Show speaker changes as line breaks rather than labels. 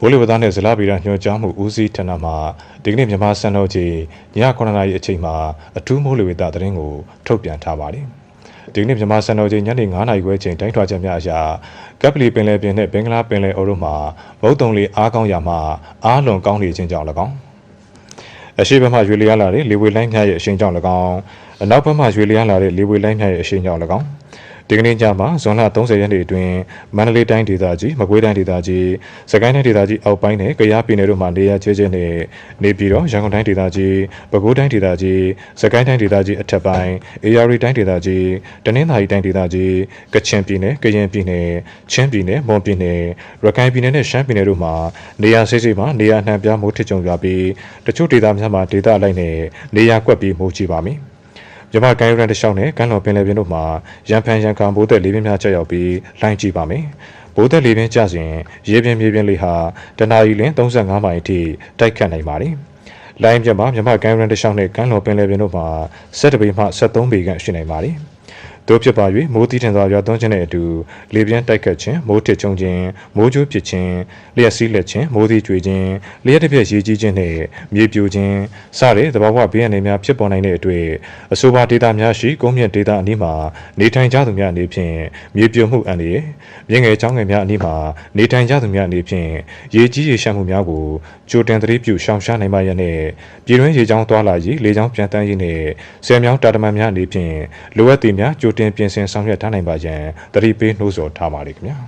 ဘိုးလီဝသားနဲ့ဇလာဗီရာညွှန်ကြားမှုဦးစီးဌာနမှဒီကနေ့မြန်မာစံတော်ချိန်ည9:00နာရီအချိန်မှာအထူးမိုးလေဝသသတင်းကိုထုတ်ပြန်ထားပါတယ်။ဒီကနေ့မြန်မာစံတော်ချိန်ညနေ9:00နာရီခွဲချိန်တိုင်းထွာချက်များအရာကပ်ပလီပင်လယ်ပြင်နဲ့ဘင်္ဂလားပင်လယ်အော်တို့မှာမုတ်တုံလေအားကောင်းရာမှအားလွန်ကောင်းနေခြင်းကြောင့်၎င်းအရှိဘက်မှရွေလျားလာတဲ့လေဝေလိုင်းများရဲ့အရှိန်ကြောင့်၎င်းအနောက်ဘက်မှရွေလျားလာတဲ့လေဝေလိုင်းများရဲ့အရှိန်ကြောင့်၎င်း ဒီကနေ့ညမှာဇွန်လ30ရက်နေ့အတွင်းမန္တလေးတိုင်းဒေသကြီးမကွေးတိုင်းဒေသကြီးစကိုင်းတိုင်းဒေသကြီးအောက်ပိုင်းနဲ့ကယားပြည်နယ်တို့မှာနေရာကျဲကျဲနဲ့နေပြည်တော်ရန်ကုန်တိုင်းဒေသကြီးပဲခူးတိုင်းဒေသကြီးစကိုင်းတိုင်းဒေသကြီးအထက်ပိုင်းအေရရီတိုင်းဒေသကြီးတနင်္သာရီတိုင်းဒေသကြီးကချင်ပြည်နယ်ကရင်ပြည်နယ်ချင်းပြည်နယ်မွန်ပြည်နယ်ရခိုင်ပြည်နယ်နဲ့ရှမ်းပြည်နယ်တို့မှာနေရာစိစိမှာနေရာနှံပြားမိုးထစ်ကြုံကြပြီးတချို့ဒေသများမှာဒေသအလိုက်နဲ့နေရာကွက်ပြီးမိုးချပါမည် မြမကိုင်းရန်တလျှောက်နဲ့ကမ်းလော်ပင်လယ်ပြင်တို့မှာရန်ဖန်ရန်ခံဘိုးသက်လေးပြင်းများကျရောက်ပြီးလိုင်းကြည့်ပါမယ်။ဘိုးသက်လေးပြင်းကျစဉ်ရေပြင်းမြေပြင်းလေးဟာတနာရီလ35မိုင်အထိတိုက်ခတ်နိုင်ပါတယ်။လိုင်းပြမှာမြမကိုင်းရန်တလျှောက်နဲ့ကမ်းလော်ပင်လယ်ပြင်တို့မှာ7ပေမှ73ပေခန့်ရှိနိုင်ပါတယ်။ တို့ဖြစ်ပါ၍မိုးတီးထင်စွာရွာသွန်းခြင်းနဲ့အတူလေပြင်းတိုက်ခတ်ခြင်းမိုးထစ်ချုံခြင်းမိုးကြိုးပစ်ခြင်းလျှက်စီးလက်ခြင်းမိုးသီးကျွေခြင်းလျှက်တစ်ပြက်ရေကြီးခြင်းနဲ့မြေပြိုခြင်းစတဲ့သဘာဝဘေးအန္တရာယ်များဖြစ်ပေါ်နိုင်တဲ့အတွေ့အဆိုပါဒေသများရှိကုန်းမြင့်ဒေသအနီးမှာနေထိုင်ကြသူများအနေဖြင့်မြေပြိုမှုအန္တရာယ်မြင့်ငယ်ချောင်းငယ်များအနီးမှာနေထိုင်ကြသူများအနေဖြင့်ရေကြီးရေရှမ်းမှုများကိုကြိုတင်သတိပြုရှောင်ရှားနိုင်ပါရတဲ့ပြည်တွင်းရေချောင်းသွားလာရေးလေချောင်းပြန်တန်းရေးနဲ့ဆယ်မြောင်းတာတမန်များအနေဖြင့်လိုအပ်သည့်များကြိုတင်ပြင်ဆင်ဆောင်ရွက်ထားနိုင်ပါရန်တတိပေးနှိုးဆော်ထားပါရခင်ဗျာ